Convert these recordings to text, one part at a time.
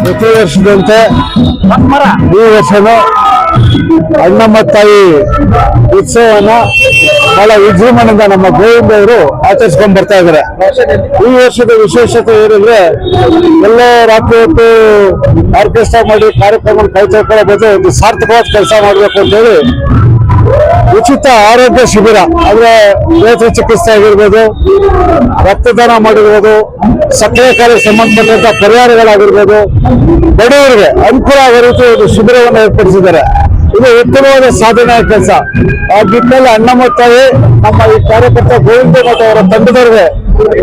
ಪ್ರತಿ ವರ್ಷದಂತೆ ಈ ವರ್ಷನೂ ಅಣ್ಣಮ್ಮ ತಾಯಿ ಉತ್ಸವನ ಬಹಳ ವಿಜೃಂಭಣೆಯಿಂದ ನಮ್ಮ ಗೋವಿಂದ ಅವರು ಆಚರಿಸ್ಕೊಂಡ್ ಬರ್ತಾ ಇದ್ದಾರೆ ಈ ವರ್ಷದ ವಿಶೇಷತೆ ಏನಂದ್ರೆ ಎಲ್ಲ ರಾತ್ರಿ ಹೊತ್ತು ಆರ್ಕೆಸ್ಟ್ರಾ ಮಾಡಿ ಕಾರ್ಯಕ್ರಮ ಕೈ ಬದಲು ಒಂದು ಸಾರ್ಥಕವಾದ ಕೆಲಸ ಮಾಡಬೇಕು ಅಂತ ಹೇಳಿ ಉಚಿತ ಆರೋಗ್ಯ ಶಿಬಿರ, ಅಂದ್ರೆ ನೇತ್ರ ಚಿಕಿತ್ಸೆ ಆಗಿರ್ಬೋದು, ರಕ್ತದಾನ ಮಾಡಿರ್ಬೋದು, ಸಕ್ಕರೆ ಕಾರ್ಯ ಸಂಬಂಧಪಟ್ಟಂತ ಪರಿಹಾರಗಳಾಗಿರ್ಬೋದು, ಬಡವರಿಗೆ ಅನುಕೂಲ ಆಗೋ ರೀತಿ ಒಂದು ಶಿಬಿರವನ್ನು ಏರ್ಪಡಿಸಿದ್ದಾರೆ. ಇದು ಉತ್ತಮವಾದ ಸಾಧನೆ ಕೆಲಸ. ಆ ನಿಟ್ಟಿನಲ್ಲಿ ಅಣ್ಣಮ್ಮ ತಾಯಿ, ನಮ್ಮ ಈ ಕಾರ್ಯಕರ್ತ ಗೋವಿಂದ ಮತ್ತು ಅವರ ತಂಡದವರಿಗೆ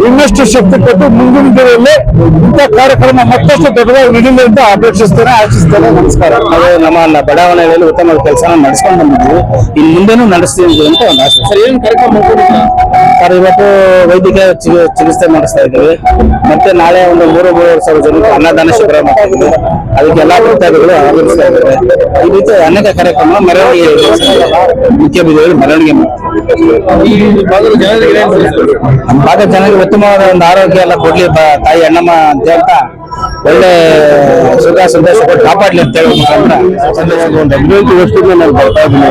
ಇನ್ನಷ್ಟು ಶಕ್ತಿ ಕೊಟ್ಟು ಮುಂದಿನ ದಿನದಲ್ಲಿ ಇಂಥ ಕಾರ್ಯಕ್ರಮ ಮತ್ತಷ್ಟು ದೊಡ್ಡದಾಗಿ ನಡೀಲಿ ಅಂತ ಅಪೇಕ್ಷಿಸ್ತೇನೆ ಆಶಿಸ್ತೇನೆ ನಮಸ್ಕಾರ. ನಾವು ನಮ್ಮ ಬಡಾವಣೆಗಳಲ್ಲಿ ಉತ್ತಮ ಕೆಲಸ ನಡೆಸ್ಕೊಂಡು ಬಂದಿದ್ವಿ ಇನ್ನು ಮುಂದೆನೂ ನಡೆಸ್ತೀವಿ ಅಂತ ಒಂದು ಆಶೆ ಸರ್ ಏನು ಕಾರ್ಯಕ್ರಮ ಸರ್ ಇವತ್ತು ವೈದ್ಯಕೀಯ ಚಿಕಿತ್ಸೆ ಮಾಡಿಸ್ತಾ ಇದ್ದೀವಿ. ಮತ್ತೆ ನಾಳೆ ಒಂದು ಮೂರು ಮೂರುವರೆ ಸಾವಿರ ಜನಕ್ಕೆ ಅನ್ನದಾನ ಶಿಬಿರ ಮಾಡ್ತಾ ಇದ್ದೀವಿ ಅದಕ್ಕೆ ಎಲ್ಲಾ ಭಕ್ತಾದಿಗಳು ಆಗಮಿಸ್ತಾ ಇದ್ದಾರೆ. ಈ ರೀತಿ ಅನೇಕ ಕಾರ್ಯಕ್ರಮ ಮೆರವಣಿಗೆ ಮುಖ್ಯಮಂತ್ರಿಗಳು ಮುಖ್ಯ ಮೆರವಣಿಗೆ ಮಾಡ್ತಾರೆ ಭಾಗದ ಜನರಿಗೆ ಜನರಿಗೆ ಉತ್ತಮವಾದ ಒಂದು ಆರೋಗ್ಯ ಎಲ್ಲ ಕೊಡ್ಲಿ ತಾಯಿ ಅಣ್ಣಮ್ಮ ಅಂತ ಹೇಳ್ತಾ ಒಳ್ಳೆ ಸುಖ ಸಂತೋಷ ಕೊಟ್ಟು ಕಾಪಾಡ್ಲಿ ಅಂತ ಹೇಳಿ ಒಂದು ಹದಿನೈದು ವರ್ಷದಿಂದ ನಾನು ಬರ್ತಾ ಇದ್ದೀನಿ.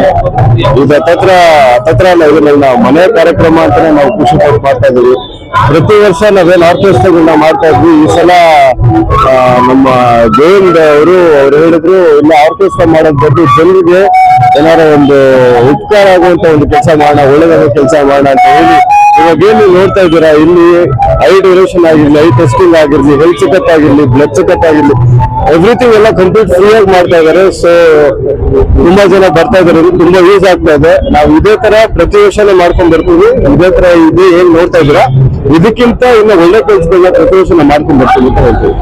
ಇದು ತತ್ರ ಹತ್ತತ್ರ ಇದು ನಾವು ಮನೆ ಕಾರ್ಯಕ್ರಮ ಅಂತಾನೆ ನಾವು ಖುಷಿ ಪಟ್ಟು ಮಾಡ್ತಾ ಇದೀವಿ ಪ್ರತಿ ವರ್ಷ ನಾವೇನ್ ನಾವು ಮಾಡ್ತಾ ಇದ್ವಿ. ಈ ಸಲ ನಮ್ಮ ಗೋವಿಂದ ಅವರು ಅವ್ರು ಹೇಳಿದ್ರು, ಇಲ್ಲ, ಆರ್ಕೆಸ್ಟ್ರಾ ಮಾಡೋದ್ ಬಗ್ಗೆ ಜನರಿಗೆ ಏನಾರ ಒಂದು ಉಪಕಾರ ಆಗುವಂತ ಒಂದು ಕೆಲಸ ಮಾಡೋಣ ಒಳ್ಳೆದಾದ ಕೆಲಸ ಮಾಡೋಣ ಅಂತ ಹೇಳಿ ಇವಾಗ ಏನು ನೋಡ್ತಾ ಇದ್ದೀರಾ? ಇಲ್ಲಿ ಐ ಡ್ಯೂರೇಷನ್ ಆಗಿರ್ಲಿ ಐ ಟೆಸ್ಟಿಂಗ್ ಆಗಿರ್ಲಿ ಹೆಲ್ತ್ ಚೆಕಪ್ ಆಗಿರ್ಲಿ ಬ್ಲಡ್ ಚೆಕಪ್ ಆಗಿರ್ಲಿ ಎವ್ರಿಥಿಂಗ್ ಎಲ್ಲ ಕಂಪ್ಲೀಟ್ ಫ್ರೀ ಆಗಿ ಮಾಡ್ತಾ ಇದಾರೆ ಸೊ ತುಂಬಾ ಜನ ಬರ್ತಾ ಇದಾರೆ ಇದು ತುಂಬಾ ಯೂಸ್ ಆಗ್ತಾ ಇದೆ. ನಾವು ಇದೇ ತರ ಪ್ರತಿ ವರ್ಷನೇ ಮಾಡ್ಕೊಂಡ್ ಬರ್ತೀವಿ. ಇದೇ ತರ ಇದು ಏನ್ ನೋಡ್ತಾ ಇದ್ದೀರಾ? ಇದಕ್ಕಿಂತ ಇನ್ನು ಒಳ್ಳೆ ಕೆಲಸಗಳನ್ನ ಪ್ರತಿ ವರ್ಷ ಮಾಡ್ಕೊಂಡ್ ಬರ್ತೀವಿ ಅಂತ ಹೇಳ್ತೀವಿ.